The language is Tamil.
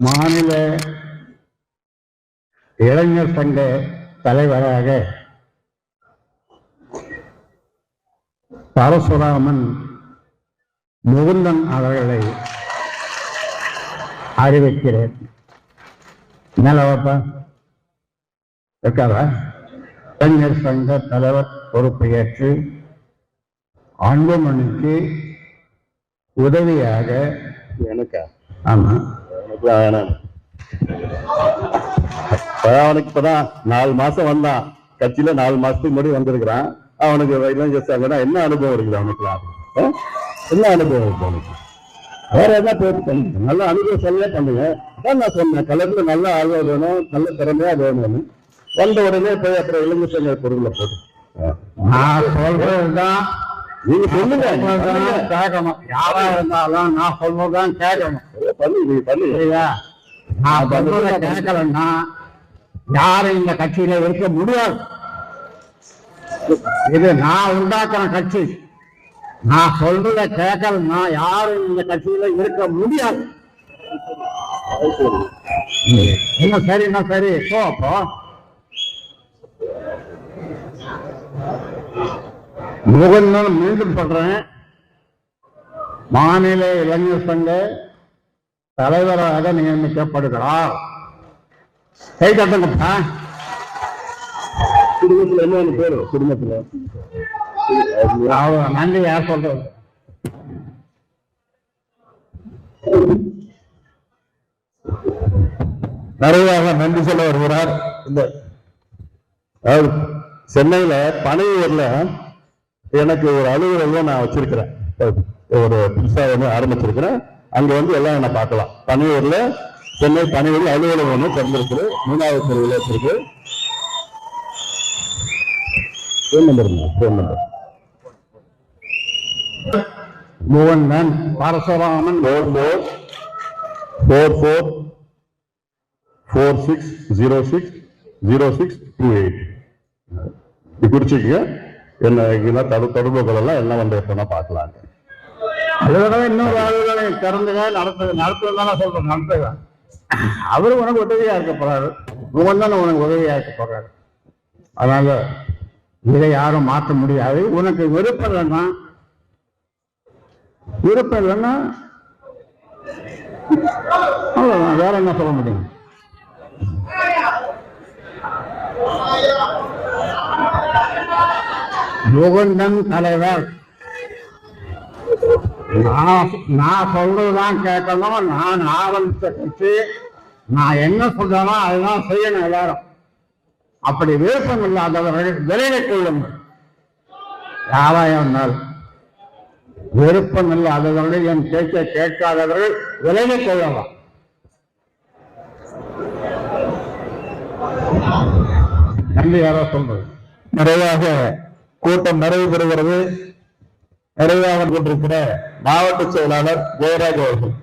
மாநில இளைஞர் சங்க தலைவராக பரசுராமன் முகுந்தன் அவர்களை அறிவிக்கிறேன். நிலவப்பா இருக்காரா இளைஞர் சங்க தலைவர் பொறுப்பை ஏற்று அன்புமணிக்கு உதவியாக எனக்கா? ஆமா. எனக்கு வேணாம் இப்பதான் அவனுக்கு இப்பதான் நாலு மாசம் வந்தான். கட்சியில நாலு மாசத்துக்கு முன்னாடி வந்திருக்கிறான். அவனுக்கு இளைஞர் சங்கம்னா என்ன அனுபவம் இருக்குது அவனுக்கு? என்ன அனுபவம் இருக்கு அவனுக்கு? வேற என்ன பேர் பண்ணுங்க நல்ல அனுபவம் சொல்ல பண்ணுங்க அதான் நான் சொன்னேன் கலந்து நல்ல ஆழ்வா வேணும் நல்ல திறமையா வேணும்னு. வந்த உடனே போய் அப்புறம் இளைஞர் சங்க பொருளை போட்டு. நான் சொல்றதுதான் நீங்க சொல்லுங்க. கேட்கணும். யாரா இருந்தாலும் நான் சொல்றதுதான் கேட்கணும். பண்ணு பண்ணு. நான் சொல்றத கேட்கலன்னா யாரும் இந்த கட்சியில இருக்க முடியாது. இது நான் உண்டாக்குற கட்சி. நான் சொல்றத கேட்கலன்னா யாரும் இந்த கட்சியில இருக்க முடியாது. என்ன சரி என்ன சரி? போ அப்போ முகந்தன் மீண்டும் சொல்றேன். மாநில இளைஞர் சங்க தலைவராக நியமிக்கப்படுகிறார் கை தட்டுங்கப்பா குடும்பத்துல என்ன பேரு? குடும்பத்துல. நன்றி யார் சொல்றது? நிறைவாக நன்றி சொல்ல வருகிறார். இந்த அதாவது சென்னையில பனையூர்ல எனக்கு ஒரு அலுவலகம் நான் வச்சிருக்கிறேன். ஒரு புதுசா ஒன்று ஆரம்பிச்சிருக்கிறேன். அங்க வந்து எல்லாம் என்ன பார்க்கலாம். பனையூர்ல சென்னை பனையூர்ல அலுவலகம் ஒன்று திறந்திருக்கு மூணாவது தெருவில் வச்சிருக்கு. Phone number phone number Mukanthan Parasuraman. Four four four four four six zero six zero six two eight இது குறிச்சிக்கங்க என்ன தடு தொடர்பு கொள்ளலாம் எல்லாம் வந்து எப்போனா பார்க்கலாம். அலுவலகம் இன்னொரு அலுவலகம் திறந்துங்க நடத்து நான் சொல்றேன் நடத்துங்க அவரு உனக்கு உதவியா இருக்க போறாரு. முகந்தன் உனக்கு உதவியா இருக்க போறாரு. அதனால இதை யாரும் மாற்ற முடியாது. உனக்கு விருப்பம் இல்லைன்னா விருப்பம் இல்லைன்னா வேற என்ன சொல்ல முடியும்? முகந்தன் தலைவர். நான் நான் சொல்றதுதான் கேட்கணும். நான் ஆரம்பித்த கட்சி நான் என்ன சொல்றேனோ அதுதான் செய்யணும் எல்லாரும். அப்படி விருப்பம் இல்லாதவர்கள் விலகிக் கொள்ளுங்கள் யாரா இருந்தாலும். விருப்பம் இல்லாதவர்கள் என் பேச்சை கேட்காதவர்கள் விலகிக் கொள்ளலாம் நன்றி யாரோ சொல்றது. நிறைவாக கூட்டம் நிறைவு பெறுகிறது. நிறைவாக கொண்டிருக்கிற மாவட்ட செயலாளர் ஜெயராஜ் அவர்கள்.